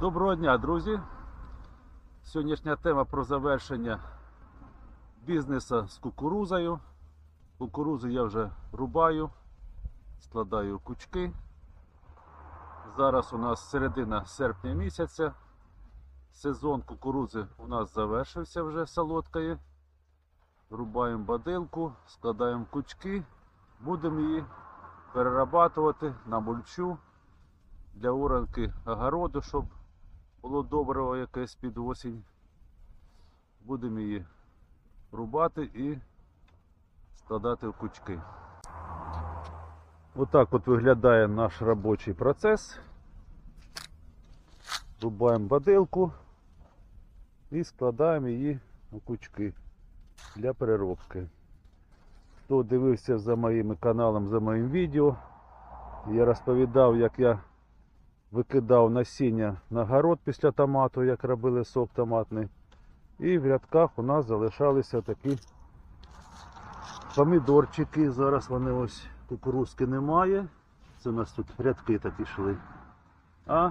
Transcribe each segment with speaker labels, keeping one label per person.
Speaker 1: Доброго дня, друзі! Сьогоднішня тема про завершення бізнесу з кукурузою. Кукурузу я вже рубаю, складаю кучки. Зараз у нас середина серпня місяця. Сезон кукурузи у нас завершився вже солодкої. Рубаємо бадилку, складаємо кучки, будемо її перерабатувати на мульчу для оранки огороду, щоб було доброго якесь під осінь. Будемо її рубати і складати в кучки. Отак от виглядає наш робочий процес. Рубаємо бадилку і складаємо її у кучки для переробки. Хто дивився за моїм каналом, за моїм відео, я розповідав, як я викидав насіння на город після томату, як робили сок томатний. І в рядках у нас залишалися такі помідорчики. Зараз вони ось кукурузки немає. Це у нас тут рядки такі йшли. А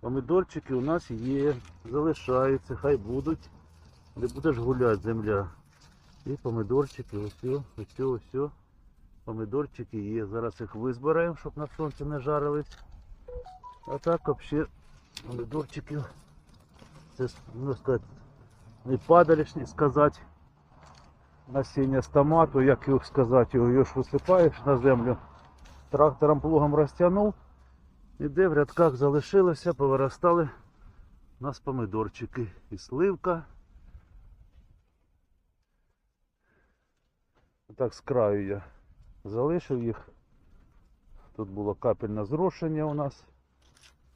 Speaker 1: помідорчики у нас є, залишаються, хай будуть. Не будеш гуляти земля. І помідорчики, ось, ось, ось, ось. Помідорчики є. Зараз їх визбираємо, щоб на сонці не жарились. А так взагалі помідорчиків. Це сказати, не падалішні сказати. Насіння з томату, як його сказати, його ж висипаєш на землю. Трактором плугом розтягнув. І де в рядках залишилося, повиростали у нас помидорчики і сливка. Так з краю я залишив їх. Тут було капельне зрошення у нас.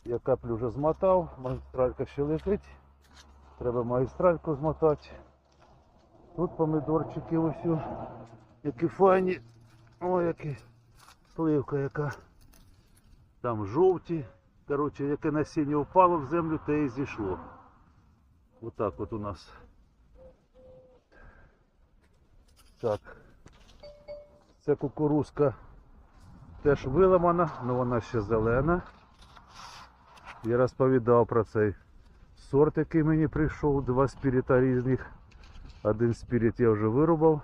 Speaker 1: Я каплю вже змотав, магістралька ще лежить. Треба магістральку змотати. Тут помидорчики ось, які файні. О, які сливка яка. Там жовті. Коротше, яке насіння впало в землю, те і зійшло. Отак от у нас. Так. Це кукурузка теж виламана, але вона ще зелена. Я розповідав про цей сорт, який мені прийшов, два спіріта різних. Один спіріт я вже вирубав,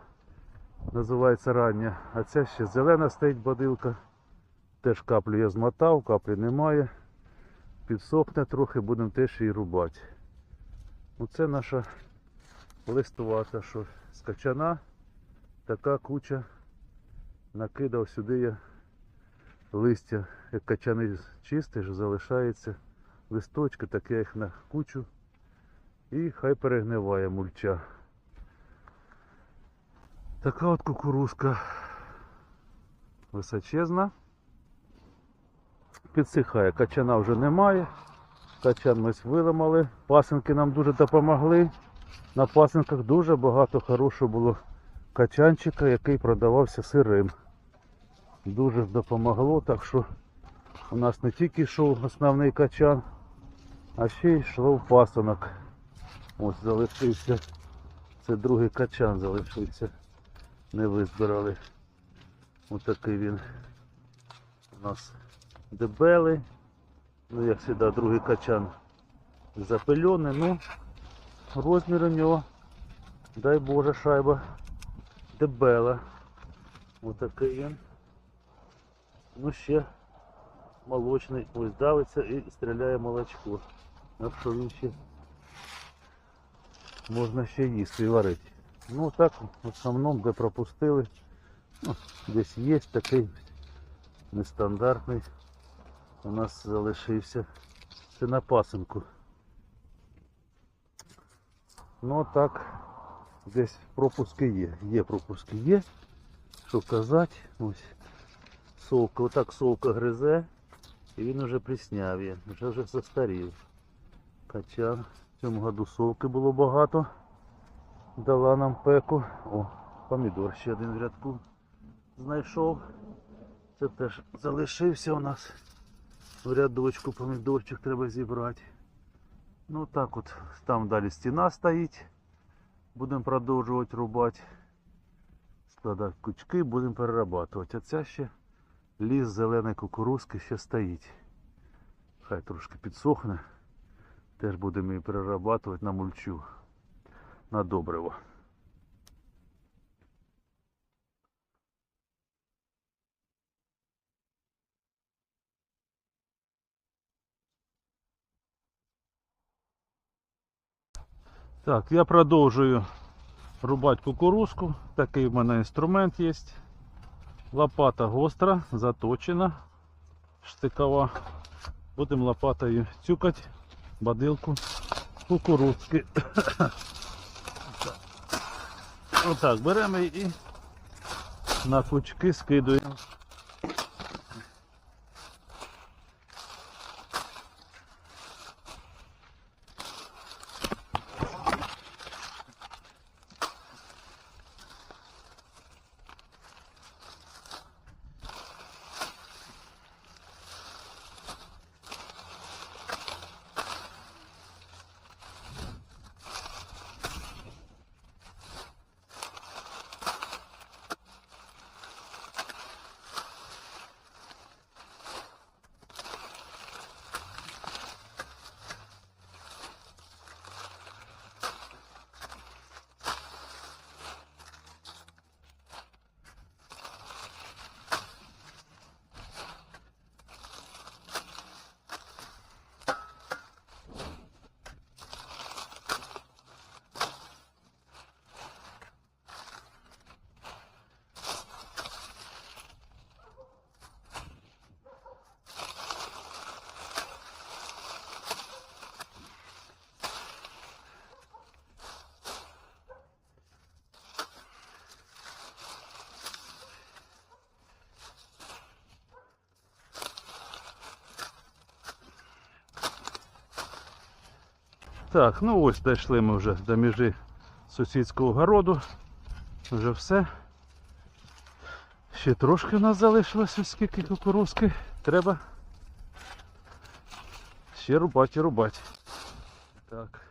Speaker 1: називається рання, а ця ще зелена стоїть бадилка. Теж каплю я змотав, каплі немає. Підсохне трохи, будемо теж її рубати. Оце наша листувата, що скачана, така куча. Накидав сюди я листя, як качани чистиш, залишається листочки, так я їх на кучу і хай перегниває мульча. Така от кукурузка височезна. Підсихає, качана вже немає. Качан ми виламали. Пасинки нам дуже допомогли. На пасинках дуже багато хорошого було качанчика, який продавався сирим. Дуже допомогло, так що у нас не тільки йшов основний качан, а ще йшло в пасанок. Ось залишився. Це другий качан залишився. Не визбирали. Ось такий він у нас дебелий. Ну, як завжди, другий качан запильоний. Ну, розмір у нього, дай Боже, шайба дебела. Ось такий він. Ну ще молочний ось давиться і стріляє молочко. Так що він ще можна ще їсти і варити. Ну так в основному де пропустили. Ну, десь є такий нестандартний. У нас залишився. Це на пасинку. Ну так, десь пропуски є. Є пропуски є. Що казати, ось совка, отак совка гризе і він уже присняв є, вже вже застарів. Качан. В цьому году совки було багато. Дала нам пеку. О, помідор ще один в рядку знайшов. Це теж залишився у нас в рядочку, помідорчик треба зібрати. Ну так от, там далі стіна стоїть. Будемо продовжувати рубати. Складати кучки, будемо перерабатувати. А ця ще ліс зеленої кукурузки ще стоїть. Хай трошки підсохне. Теж будемо її перерабатувати на мульчу, на добриво. Так, я продовжую рубати кукурузку. Такий в мене інструмент є. Лопата гостра, заточена, штикова. Будемо лопатою цюкати бадилку кукурузки. Отак, беремо і на кучки скидуємо. Так, ну ось дійшли ми вже до межі сусідського городу. Вже все. Ще трошки в нас залишилось оскільки скільки кукурузки. Треба ще рубати рубати. Так.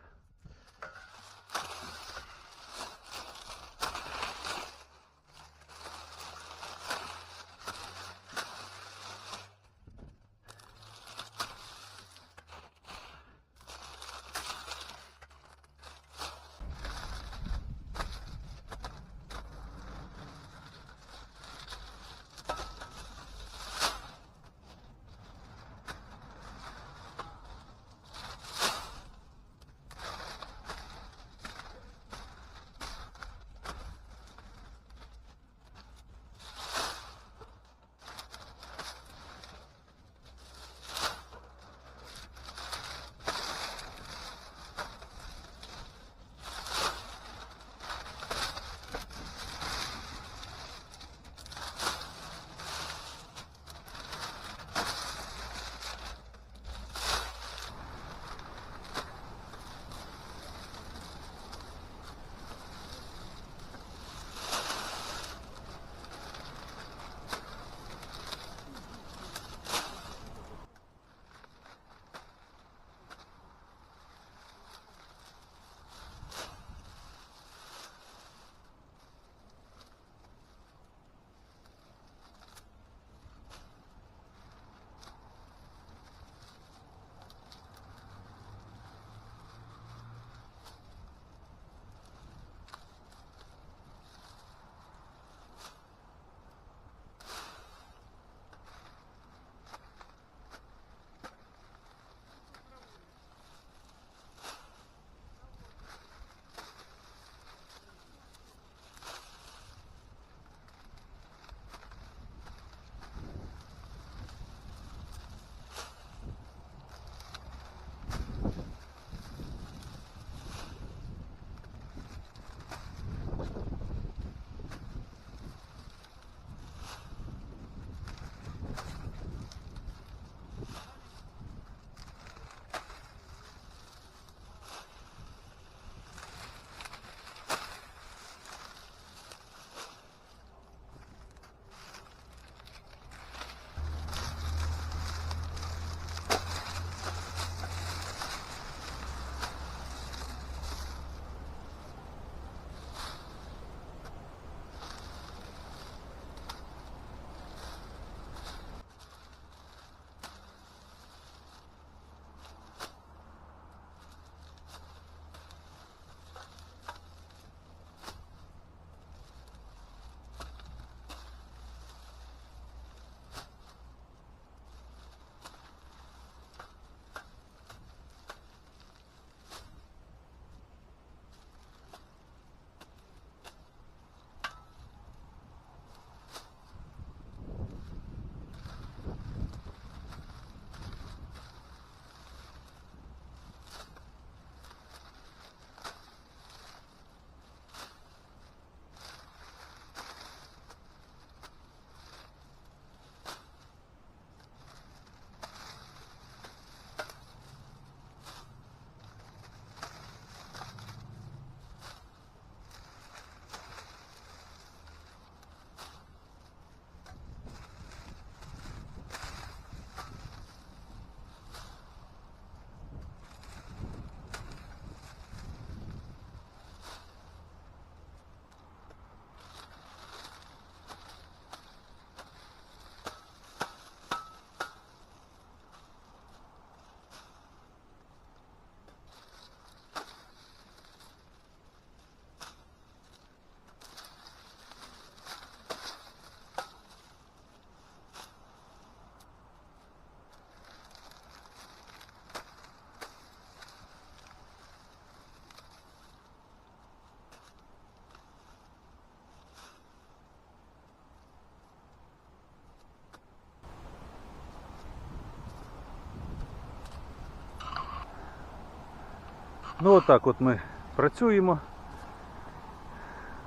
Speaker 1: Ну отак от ми працюємо.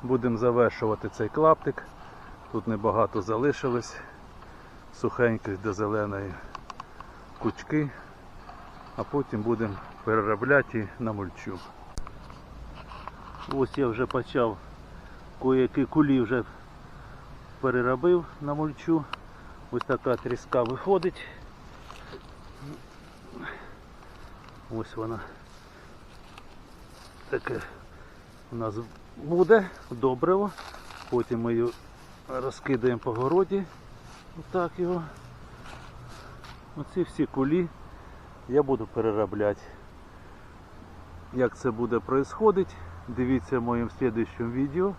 Speaker 1: Будемо завершувати цей клаптик. Тут небагато залишилось сухеньких до зеленої кучки, а потім будемо переробляти на мульчу. Ось я вже почав кое-які кулі вже переробив на мульчу. Ось така тріска виходить. Ось вона. Таке у нас буде добриво. Потім ми її розкидаємо по городі. Отак його. Оці всі кулі я буду переробляти. Як це буде происходить, дивіться в моєму слідчому відео.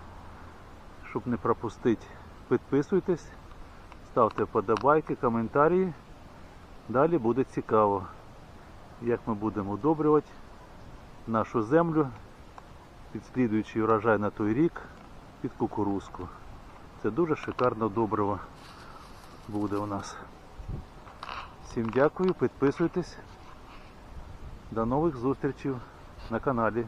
Speaker 1: Щоб не пропустити, підписуйтесь, ставте вподобайки, коментарі. Далі буде цікаво, як ми будемо удобрювати нашу землю під слідуючий урожай на той рік під кукурузку. Це дуже шикарно добриво буде у нас. Всім дякую, підписуйтесь. До нових зустрічей на каналі.